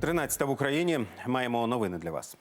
13 в Україні маємо новини для вас.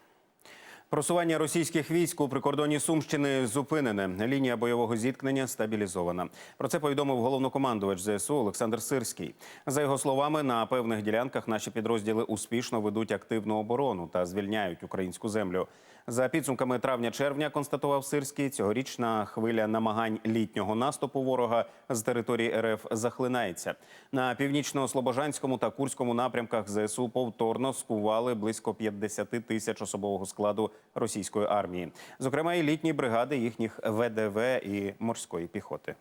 Просування російських військ у прикордонні Сумщини зупинене. Лінія бойового зіткнення стабілізована. Про це повідомив головнокомандувач ЗСУ Олександр Сирський. За його словами, на певних ділянках наші підрозділи успішно ведуть активну оборону та звільняють українську землю. За підсумками травня-червня, констатував Сирський, цьогорічна хвиля намагань літнього наступу ворога з території РФ захлинається. На північно-слобожанському та курському напрямках ЗСУ повторно скували близько 50 тисяч особового складу російської армії, зокрема і літні бригади їхніх ВДВ і морської піхоти.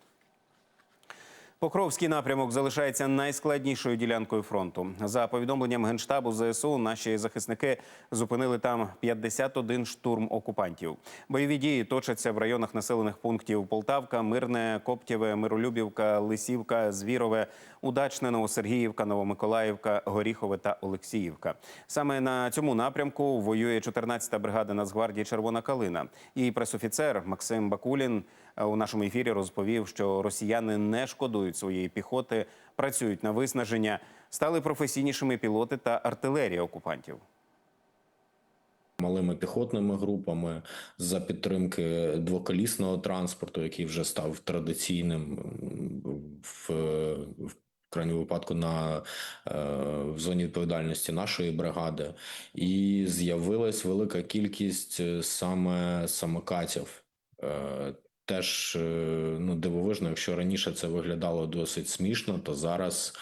Покровський напрямок залишається найскладнішою ділянкою фронту. За повідомленням генштабу ЗСУ, наші захисники зупинили там 51 штурм окупантів. Бойові дії точаться в районах населених пунктів Полтавка, Мирне, Коптєве, Миролюбівка, Лисівка, Звірове, Удачне, Новосергіївка, Новомиколаївка, Горіхове та Олексіївка. Саме на цьому напрямку воює 14-та бригада Нацгвардії Червона Калина. Її пресофіцер Максим Бакулін у нашому ефірі розповів, що росіяни не шкодують своєї піхоти, працюють на виснаження, стали професійнішими пілоти та артилерія окупантів. малими піхотними групами за підтримки двоколісного транспорту, який вже став традиційним в, в крайньому випадку на е, в зоні відповідальності нашої бригади, і з'явилась велика кількість е, саме самокатів. Теж е, ну дивовижно, якщо раніше це виглядало досить смішно, то зараз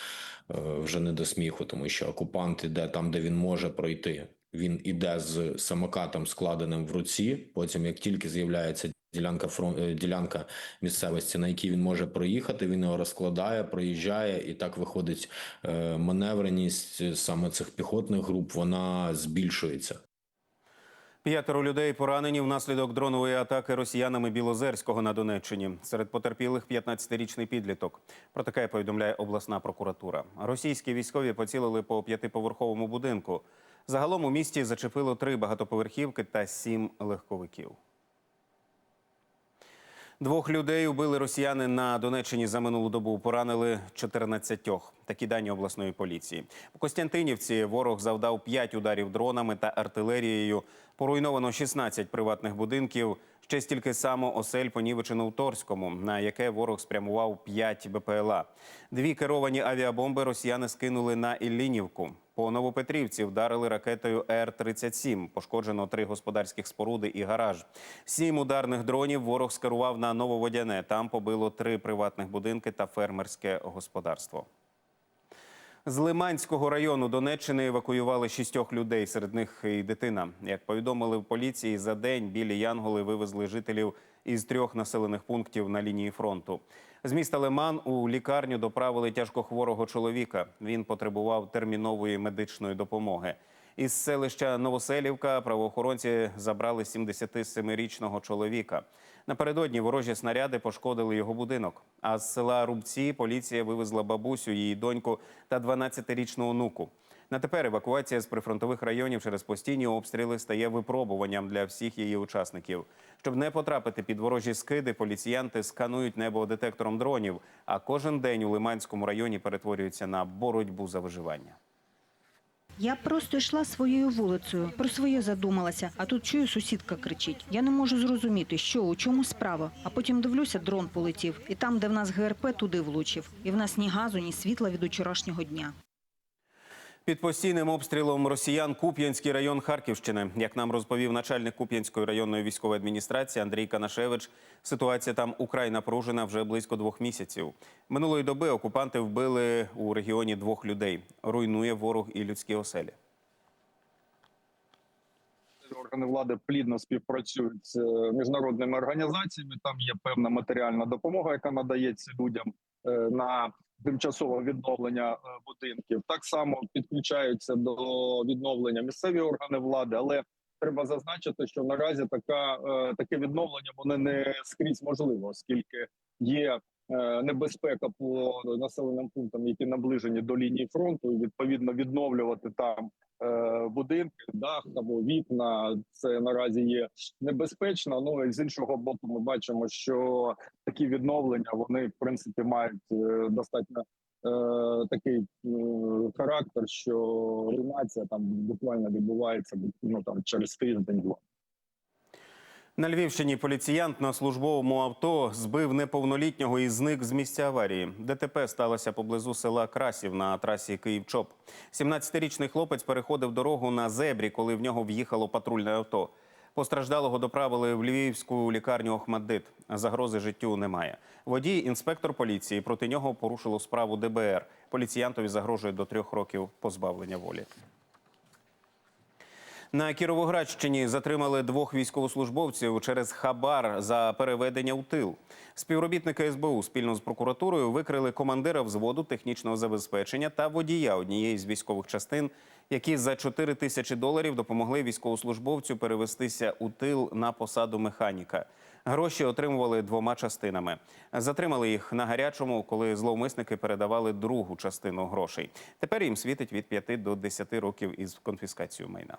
е, вже не до сміху, тому що окупант іде там, де він може пройти. Він іде з самокатом, складеним в руці. Потім, як тільки з'являється ділянка фронт, е, ділянка місцевості, на якій він може проїхати, він його розкладає, проїжджає, і так виходить маневреність саме цих піхотних груп. Вона збільшується. П'ятеро людей поранені внаслідок дронової атаки росіянами Білозерського на Донеччині. Серед потерпілих 15-річний підліток. Про таке повідомляє обласна прокуратура. Російські військові поцілили по п'ятиповерховому будинку. Загалом у місті зачепило три багатоповерхівки та сім легковиків. Двох людей убили росіяни на Донеччині за минулу добу. Поранили 14. Такі дані обласної поліції. У Костянтинівці ворог завдав 5 ударів дронами та артилерією. Поруйновано 16 приватних будинків. Ще стільки само осель понівечено у Торському, на яке ворог спрямував 5 БПЛА. Дві керовані авіабомби росіяни скинули на Іллінівку. По Новопетрівці вдарили ракетою Р-37. Пошкоджено три господарських споруди і гараж. Сім ударних дронів ворог скерував на Нововодяне. Там побило три приватних будинки та фермерське господарство. З Лиманського району Донеччини евакуювали шістьох людей, серед них і дитина. Як повідомили в поліції, за день білі Янголи вивезли жителів із трьох населених пунктів на лінії фронту. З міста Лиман у лікарню доправили тяжкохворого чоловіка. Він потребував термінової медичної допомоги. Із селища Новоселівка правоохоронці забрали 77-річного чоловіка. Напередодні ворожі снаряди пошкодили його будинок. А з села Рубці поліція вивезла бабусю, її доньку та 12-річну онуку. На тепер евакуація з прифронтових районів через постійні обстріли стає випробуванням для всіх її учасників. Щоб не потрапити під ворожі скиди, поліціянти сканують небо детектором дронів. А кожен день у Лиманському районі перетворюється на боротьбу за виживання. Я просто йшла своєю вулицею, про своє задумалася, а тут чую, сусідка кричить. Я не можу зрозуміти, що у чому справа. А потім дивлюся, дрон полетів, і там, де в нас ГРП, туди влучив. І в нас ні газу, ні світла від учорашнього дня. Під постійним обстрілом росіян Куп'янський район Харківщини. Як нам розповів начальник Куп'янської районної військової адміністрації Андрій Канашевич, ситуація там украй напружена вже близько двох місяців. Минулої доби окупанти вбили у регіоні двох людей. Руйнує ворог і людські оселі. Органи влади плідно співпрацюють з е, міжнародними організаціями. Там є певна матеріальна допомога, яка надається людям е, на тимчасове відновлення е, будинків. Так само підключаються до відновлення місцеві органи влади, але треба зазначити, що наразі така таке відновлення воно не скрізь можливо, оскільки є небезпека по населеним пунктам, які наближені до лінії фронту, і відповідно відновлювати там е, будинки, дах або вікна. Це наразі є небезпечно. Ну і з іншого боку, ми бачимо, що такі відновлення вони в принципі мають е, достатньо такий е, характер, що руйнація там буквально відбувається ну там через тиждень-два. На Львівщині поліціянт на службовому авто збив неповнолітнього і зник з місця аварії. ДТП сталося поблизу села Красів на трасі Київ-Чоп. 17-річний хлопець переходив дорогу на зебрі, коли в нього в'їхало патрульне авто. Постраждалого доправили в львівську лікарню Охмаддит. Загрози життю немає. Водій, інспектор поліції, проти нього порушило справу ДБР. Поліціянтові загрожує до трьох років позбавлення волі. На Кіровоградщині затримали двох військовослужбовців через хабар за переведення у тил. Співробітники СБУ спільно з прокуратурою викрили командира взводу технічного забезпечення та водія однієї з військових частин, які за 4 тисячі доларів допомогли військовослужбовцю перевестися у тил на посаду механіка. Гроші отримували двома частинами. Затримали їх на гарячому, коли зловмисники передавали другу частину грошей. Тепер їм світить від 5 до 10 років із конфіскацією майна.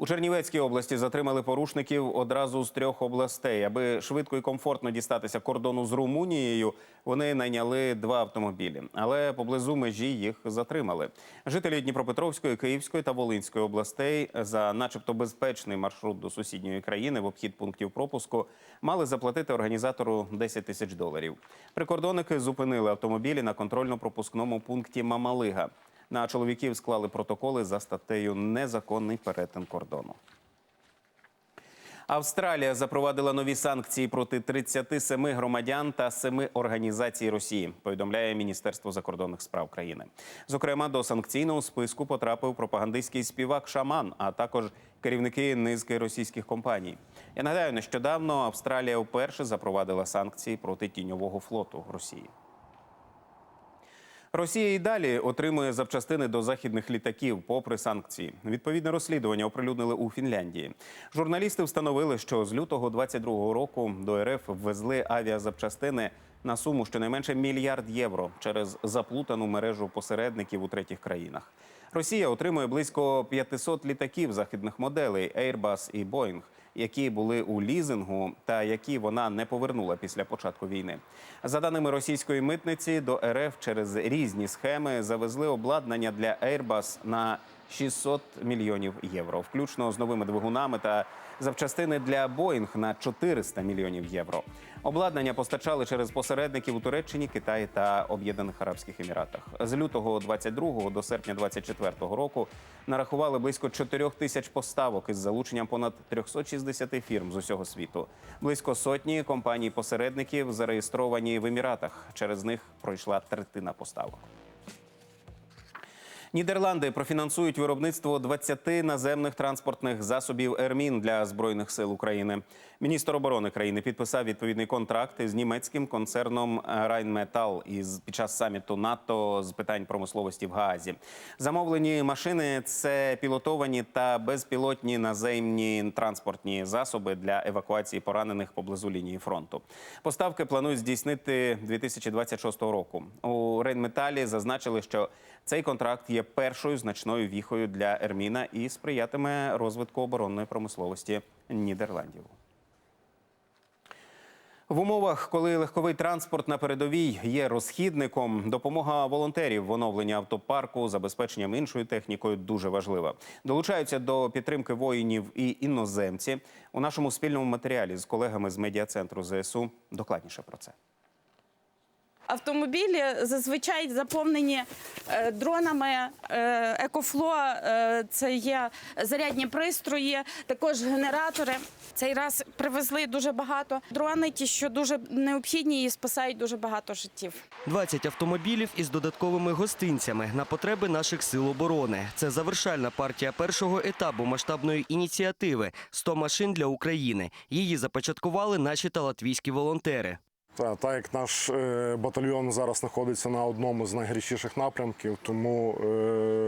У Чернівецькій області затримали порушників одразу з трьох областей. Аби швидко і комфортно дістатися кордону з Румунією, вони найняли два автомобілі, але поблизу межі їх затримали. Жителі Дніпропетровської, Київської та Волинської областей за, начебто, безпечний маршрут до сусідньої країни в обхід пунктів пропуску мали заплатити організатору 10 тисяч доларів. Прикордонники зупинили автомобілі на контрольно-пропускному пункті Мамалига. На чоловіків склали протоколи за статтею Незаконний перетин кордону. Австралія запровадила нові санкції проти 37 громадян та 7 організацій Росії. Повідомляє Міністерство закордонних справ країни. Зокрема, до санкційного списку потрапив пропагандистський співак Шаман, а також керівники низки російських компаній. Я нагадаю, нещодавно Австралія вперше запровадила санкції проти тіньового флоту Росії. Росія і далі отримує запчастини до західних літаків, попри санкції. Відповідне розслідування оприлюднили у Фінляндії. Журналісти встановили, що з лютого 22-го року до РФ ввезли авіазапчастини на суму щонайменше мільярд євро через заплутану мережу посередників у третіх країнах. Росія отримує близько 500 літаків західних моделей Airbus і Boeing, які були у лізингу та які вона не повернула після початку війни. За даними російської митниці, до РФ через різні схеми завезли обладнання для Airbus на 600 мільйонів євро, включно з новими двигунами та запчастини для Боїнг на 400 мільйонів євро. Обладнання постачали через посередників у Туреччині, Китаї та Об'єднаних Арабських Еміратах. З лютого 22 до серпня 24 року нарахували близько 4 тисяч поставок із залученням понад 360 фірм з усього світу. Близько сотні компаній-посередників зареєстровані в Еміратах. Через них пройшла третина поставок. Нідерланди профінансують виробництво 20 наземних транспортних засобів «Ермін» для збройних сил України. Міністр оборони країни підписав відповідний контракт із німецьким концерном Rheinmetall із під час саміту НАТО з питань промисловості в Гаазі. Замовлені машини це пілотовані та безпілотні наземні транспортні засоби для евакуації поранених поблизу лінії фронту. Поставки планують здійснити 2026 року. У Рейнметалі зазначили, що цей контракт є першою значною віхою для Ерміна і сприятиме розвитку оборонної промисловості Нідерландів. В умовах, коли легковий транспорт на передовій є розхідником, допомога волонтерів в оновленні автопарку, забезпеченням іншою технікою дуже важлива. Долучаються до підтримки воїнів і іноземці. У нашому спільному матеріалі з колегами з медіа-центру ЗСУ докладніше про це. Автомобілі зазвичай заповнені е, дронами е, екофло. е, Це є зарядні пристрої, також генератори. Цей раз привезли дуже багато дрони, ті, що дуже необхідні і спасають дуже багато життів. 20 автомобілів із додатковими гостинцями на потреби наших сил оборони. Це завершальна партія першого етапу масштабної ініціативи «100 машин для України. Її започаткували наші та латвійські волонтери. Та, так як наш е, батальйон зараз знаходиться на одному з найгарячіших напрямків, тому е,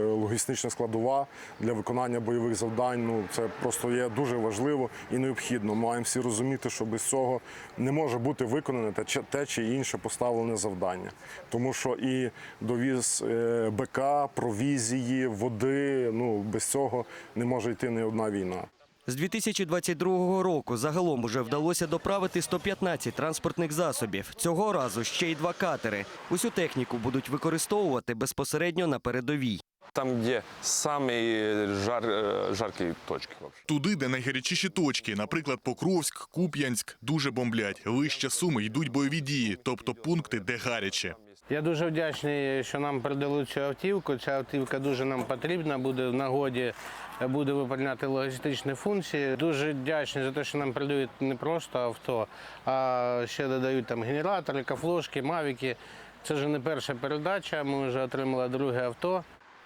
логістична складова для виконання бойових завдань ну це просто є дуже важливо і необхідно. Маємо всі розуміти, що без цього не може бути виконане те чи інше поставлене завдання, тому що і довіз е, БК, провізії, води. Ну без цього не може йти ні одна війна. З 2022 року загалом уже вдалося доправити 115 транспортних засобів. Цього разу ще й два катери. Усю техніку будуть використовувати безпосередньо на передовій. Там, где самые жар, э, точки. Туди, де найгарячіші точки, наприклад, Покровськ, Куп'янськ, дуже бомблять. Вище суми йдуть бойові дії, тобто пункти, де гаряче. Я дуже вдячний, що нам передали цю автівку. Ця автівка дуже нам потрібна, буде в нагоді, буде виповняти логістичні функції. Дуже вдячний за те, що нам передають не просто авто, а ще додають там генератори, кафлошки, мавіки. Це вже не перша передача. Ми вже отримали друге авто.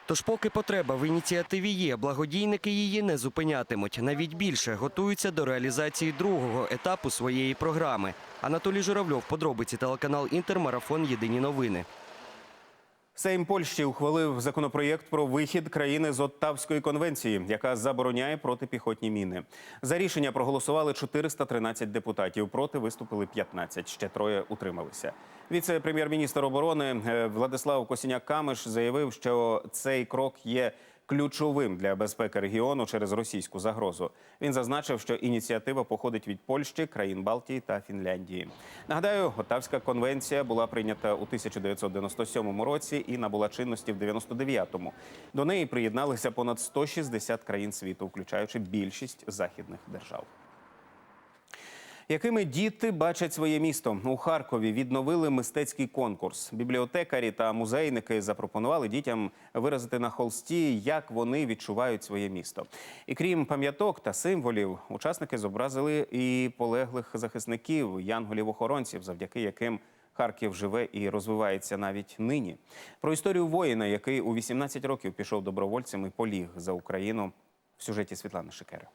Тож, поки потреба в ініціативі є, благодійники її не зупинятимуть. Навіть більше готуються до реалізації другого етапу своєї програми. Анатолій Журавльов, подробиці телеканал Інтермарафон Єдині новини. Сейм Польщі ухвалив законопроєкт про вихід країни з Оттавської конвенції, яка забороняє протипіхотні міни. За рішення проголосували 413 депутатів. Проти виступили 15, ще троє утрималися. Віце-прем'єр-міністр оборони е, Владислав Косіняк-Камиш заявив, що цей крок є ключовим для безпеки регіону через російську загрозу. Він зазначив, що ініціатива походить від Польщі, країн Балтії та Фінляндії. Нагадаю, Готавська конвенція була прийнята у 1997 році і набула чинності в 99-му. До неї приєдналися понад 160 країн світу, включаючи більшість західних держав. Якими діти бачать своє місто у Харкові? Відновили мистецький конкурс. Бібліотекарі та музейники запропонували дітям виразити на холсті, як вони відчувають своє місто. І крім пам'яток та символів, учасники зобразили і полеглих захисників, янголів-охоронців, завдяки яким Харків живе і розвивається навіть нині. Про історію воїна, який у 18 років пішов добровольцем і поліг за Україну в сюжеті Світлани Шикери.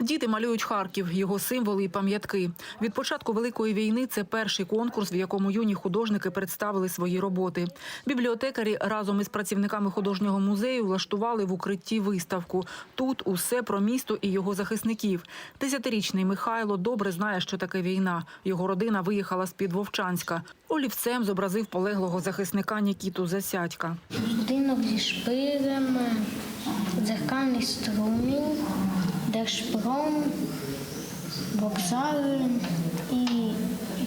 Діти малюють Харків, його символи і пам'ятки. Від початку великої війни це перший конкурс, в якому юні художники представили свої роботи. Бібліотекарі разом із працівниками художнього музею влаштували в укритті виставку. Тут усе про місто і його захисників. Десятирічний Михайло добре знає, що таке війна. Його родина виїхала з під Вовчанська. Олівцем зобразив полеглого захисника Нікіту Засядька. Будинок зі шпилями, дзеркальний струмінь, держпром, вокзали і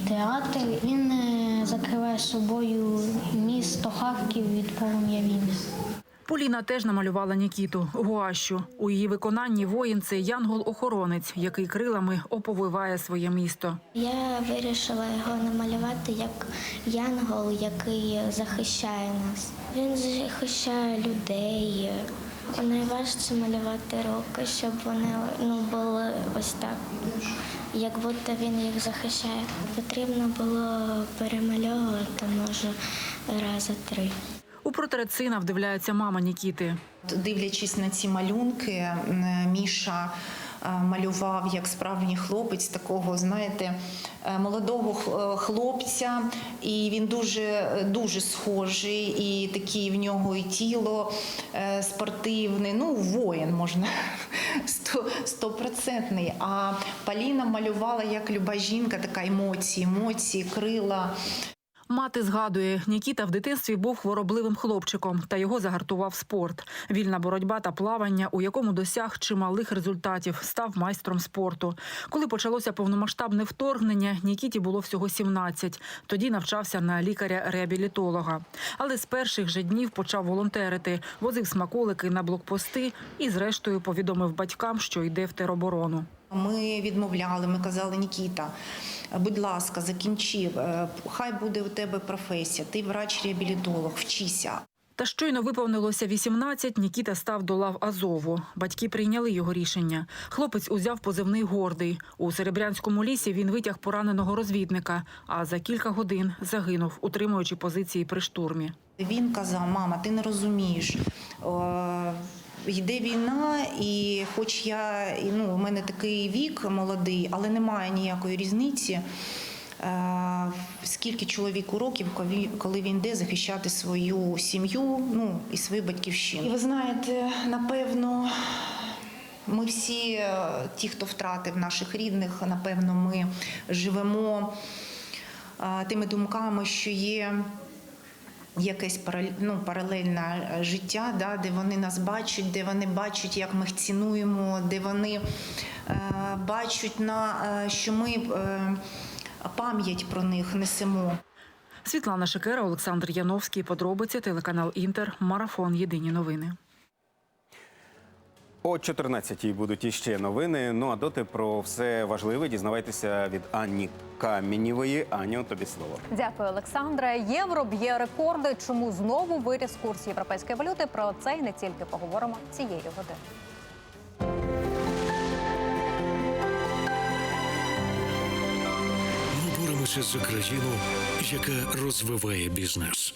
театр. Він е, закриває собою місто Харків від полум'я війни. Поліна теж намалювала Нікіту гуащу. У її виконанні воїн це янгол-охоронець, який крилами оповиває своє місто. Я вирішила його намалювати як янгол, який захищає нас. Він захищає людей. Найважче малювати руки, щоб вони ну, були ось так, як будто він їх захищає. Потрібно було перемальовувати, може, рази три. У портрет сина вдивляється мама Нікіти. Дивлячись на ці малюнки, е, Міша малював як справжній хлопець, такого, знаєте, е, молодого е, хлопця, і він дуже дуже схожий, і такий в нього і тіло е, спортивне. Ну, воїн можна стопроцентний. А Поліна малювала як люба жінка, така емоції, емоції, крила. Мати згадує, Нікіта в дитинстві був хворобливим хлопчиком, та його загартував спорт. Вільна боротьба та плавання, у якому досяг чималих результатів, став майстром спорту. Коли почалося повномасштабне вторгнення, Нікіті було всього 17. Тоді навчався на лікаря-реабілітолога. Але з перших же днів почав волонтерити, возив смаколики на блокпости і, зрештою, повідомив батькам, що йде в тероборону. Ми відмовляли, ми казали, Нікіта, будь ласка, закінчи, е, хай буде у тебе професія, ти врач-реабілітолог, вчися. Та щойно виповнилося 18, Нікіта став до лав Азову. Батьки прийняли його рішення. Хлопець узяв позивний гордий. У Серебрянському лісі він витяг пораненого розвідника, а за кілька годин загинув, утримуючи позиції при штурмі. Він казав: мама, ти не розумієш. Йде війна, і хоч я ну, у мене такий вік молодий, але немає ніякої різниці. е, Скільки чоловіку років, коли- коли він йде захищати свою сім'ю, ну і свою батьківщину. І ви знаєте, напевно, ми всі, е, ті, хто втратив наших рідних, напевно, ми живемо е, тими думками, що є якесь ну, паралельне е, життя, да, де вони нас бачать, де вони бачать, як ми їх цінуємо, де вони е, бачать, на, е, що ми е, пам'ять про них несемо. Світлана Шикера, Олександр Яновський. Подробиці телеканал Інтер. Марафон. Єдині новини. О 14-й будуть іще новини. Ну а доти про все важливе дізнавайтеся від Анні Камінєвої. Аню, тобі слово. Дякую, Олександре. Євро б'є рекорди. Чому знову виріс курс європейської валюти? Про це і не тільки поговоримо цієї години. Ми боремося за країну, яка розвиває бізнес.